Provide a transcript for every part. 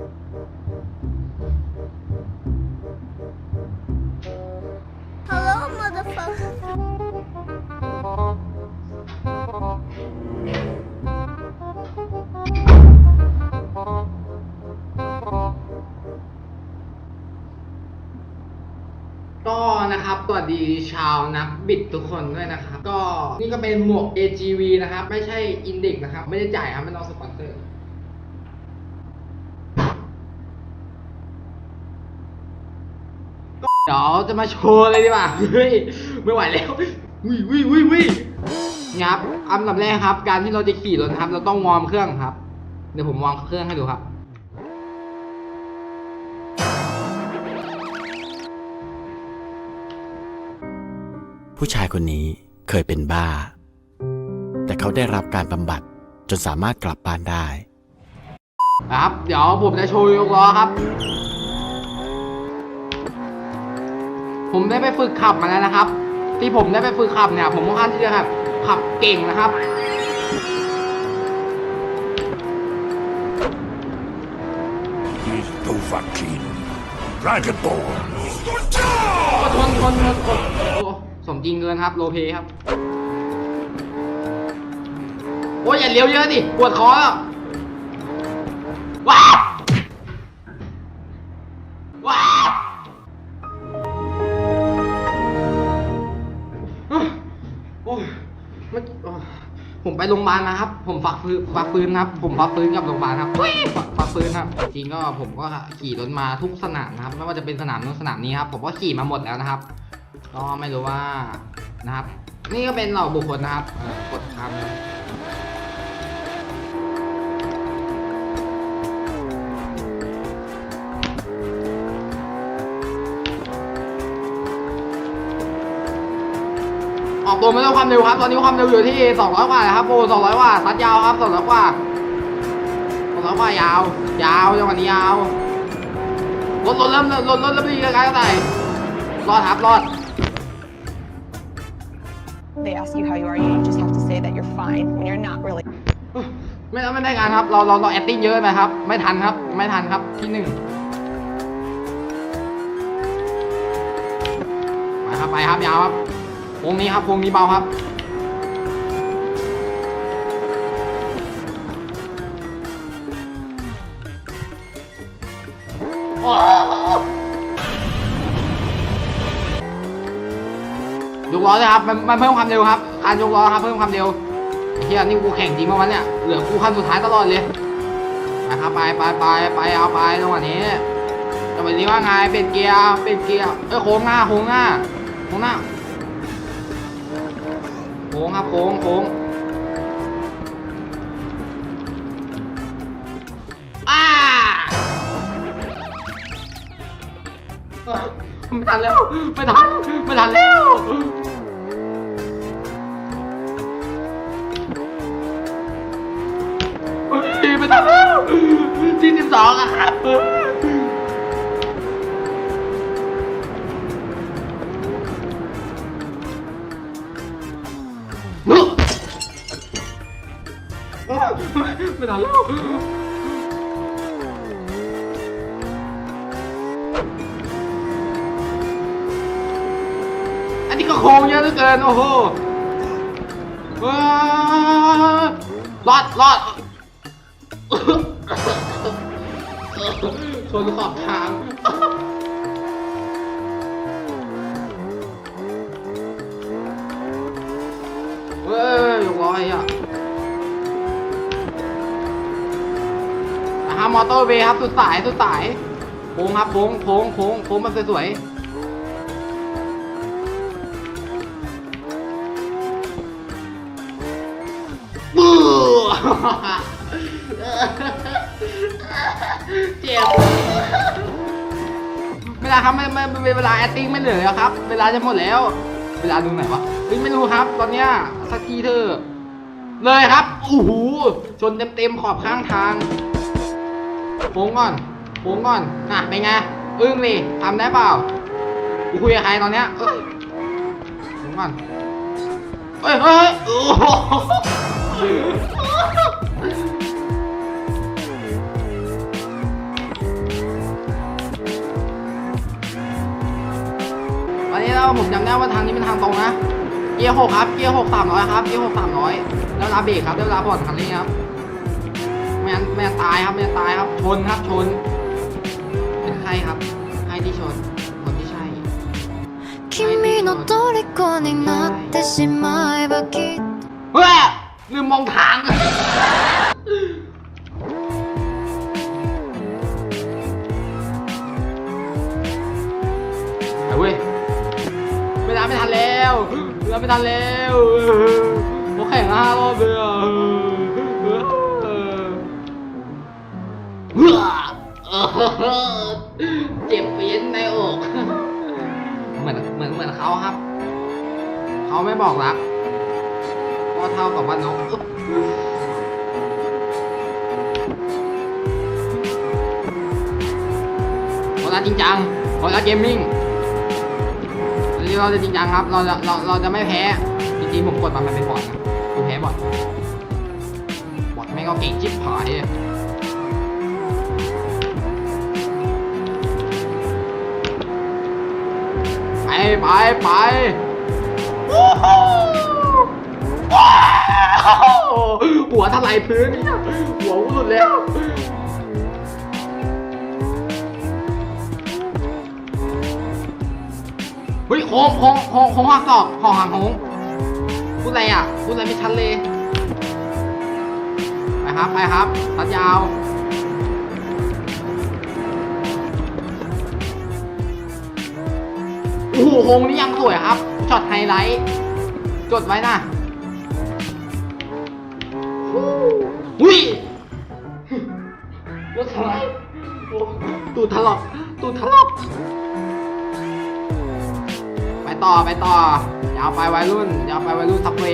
Hello, motherfucker. ก็นะครับสวัสดีชาวนักบิดทุกคนด้วยนะครับ ก็นี่ก็เป็นหมวก AGV นะครับ ไม่ใช่ Index นะครับ ไม่ได้จ่ายครับไม่ต้องสปอนเซอร์ เดี๋ยวจะมาโชว์เลยดีกว่าเฮ้ยไม่ไหวแล้ววิวิวิวินี่ครับอันดับแรกครับ การที่เราจะขี่รถนะครับ เราต้องวอร์มเครื่องครับ เดี๋ยวผมวอร์มเครื่องให้ดูครับผู้ชายคนนี้เคยเป็นบ้า แต่เขาได้รับการบำบัดจนสามารถกลับบ้านได้ ครับ เดี๋ยวผมจะโชว์ยกล้อครับ ผมได้ไปฝึกขับมาแล้วนะครับ ที่ผมได้ไปฝึกขับเนี่ย ผมค่อนข้างที่จะขับขับเก่งนะครับ He's Dovahkiin. Dragonborn. ก็ชนชนชนโอ้โอ้สมจริงเกินครับ โลเพครับ โอ้ยอย่าเลี้ยวเยอะดิปวดคอแล้วว้ ผมไปโรงพยาบาลนะครับ ผมฝักฟื้นฝักฟื้นครับ ผมฝักฟื้นกับโรงพยาบาลครับเฮ้ยฝักฝักฟื้นครับ จริงก็ผมก็ขี่รถมาทุกสนามนะครับ ไม่ว่าจะเป็นสนามนู้นสนามนี้ครับ ผมก็ขี่มาหมดแล้วนะครับ ก็ไม่รู้ว่านะครับ นี่ก็เป็นเหล่าบุคคลนะครับกดคำ ออกตัวไม่ต้องความเร็วครับ ตอนนี้ความเร็วอยู่ที่ 200 กว่านะครับโอ้200 กว่าซัดยาวครับ200กว่า200กว่ายาว ยาวจังหวะนี้ยาวรถรถเริ่มรถรถเริ่มดีกันกันใส่รอดครับรอด They ask you how you are, you just have to say that you're fine when you're not really. ไม่ไม่ได้งานครับ เราเราเราแอคติ้งเยอะไปครับ ไม่ทันครับ ไม่ทันครับที่หนึ่งไปครับไปครับยาวครับ วงนี้ครับวงนี้เบาครับ ยกล้อเลยครับมันมันเพิ่มความเร็วครับการยกล้อครับเพิ่มความเร็วเฮียนี่กูแข่งจริงปะวะเนี่ยเหลือกูขั้นสุดท้ายตลอดเลยไปครับไปไปไปไปเอาไปจังหวะนี้จังหวะนี้ว่าไงเป็นเกียร์เป็นเกียร์เอ้ยโค้งหน้าโค้งหน้าโค้งหน้า ค้งครับโค้งโค้งอ้าไม่ทันแล้วไม่ทันไม่ทันแล้วไม่ทันแล้วที่สิบสองอะครับ ไม่ทันแล้วอันนี้ก็โค้งเยอะเหลือเกินโอ้โหว้ารอดรอดชนขอบทาง ครับมอเตอร์เวย์ครับสุดสายสุดสายโค้งครับโค้งโค้งโค้งโค้งมันสวยๆบู๊เจ็บเวลาครับไม่ไม่เวลาแอคติ้งไม่เหลือแล้วครับ เวลาจะหมดแล้ว เวลาดูไหนวะเฮ้ยไม่รู้ครับ ตอนเนี้ยสักทีเธอะเลยครับโอ้โหชนเต็มเต็มๆขอบข้างทาง ปรุงก่อนปรุงก่อนน่ะเป็นไง อึ้งดิทำได้เปล่ากูคุยกับใครตอนเนี้ยเอ้งก่อนเฮ้ยเฮ้ยโอ้โหอันนี้เราผมจำได้ว่าทางนี้เป็นทางตรงนะ เกียร์หกครับ เกียร์หกสามร้อยครับ เกียร์หกสามร้อยแล้วลาเบรกครับแล้วลาบอดคันนี้ครับ ไม่งั้นไม่งั้นตายครับไม่งั้นตายครับ ชนครับชน เป็นใครครับใครที่ชน คนที่ใช่ 君の虜になってしまえばきっと เฮ้ยลืมมองทาง ไปเว้ยเวลาไม่ทันแล้วเวลาไม่ทันแล้วผมแข่งห้ารอบเลยอ่ะ เจ็บปีนในอกเหมือนเหมือนเหมือนเขาครับ เขาไม่บอกรักก็เท่ากับว่านกอึ๊บโคราจริงจังโคราจเกมมิ่งเราจะจริงจังครับ เราจะเราเราจะไม่แพ้ จริงๆผมกดมามันเป็นบอทนะผมแพ้บอทบอทแม่งก็เก่งชิบหายอะ ไปไปไปว้าวหัวทลายพื้นเนี่ยหัวกูหลุดแล้วเฮ้ยโค้งโค้งโค้งโค้งหักศอกหอหางโค้งพูดอะไรอะพูดอะไรไม่ชัดเลย ไปครับ ไปครับ ตัดยาว อ้โหโค้งนี่ยังสวยครับ ช็อตไฮไลท์ จดไว้นะอุ้ยรถถลายตูดถลอกตูดถลอกไปต่อไปต่อยาวไปวัยรุ่นยาวไปวัยรุ่นซับเว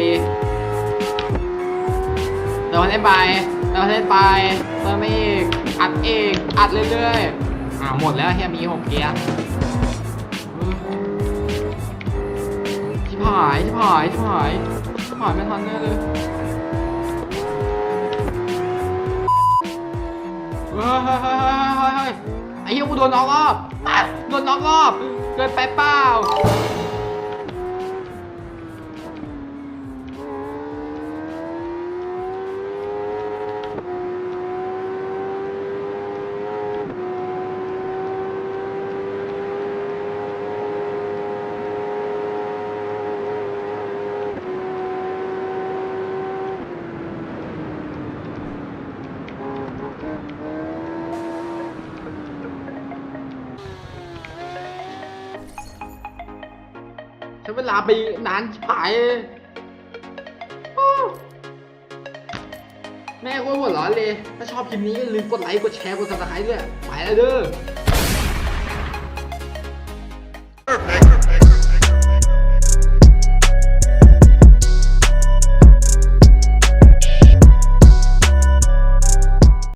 เติมเล่นไปเติมเล่นไปเติมอีกอัดเอีกอัดเรื่อยๆอ่าหมดแล้วเฮียมีหกเกียร์ายชิบหายชิบหายชิบหายไม่ทันแน่เลยเฮ้ยเฮ้ยเฮ้ยเฮ้ยเฮ้ยไอ้เหี้ยกูโดนน็อกรอบโดนน็อกรอบเกินไปเปล่า เวลาไปนานผายแม่ก็หัวร้อนเลย ถ้าชอบคลิปนี้อย่าลืมกดไลค์ กดแชร์ กดซับสไครต์ด้วย ไปแล้วเด้อ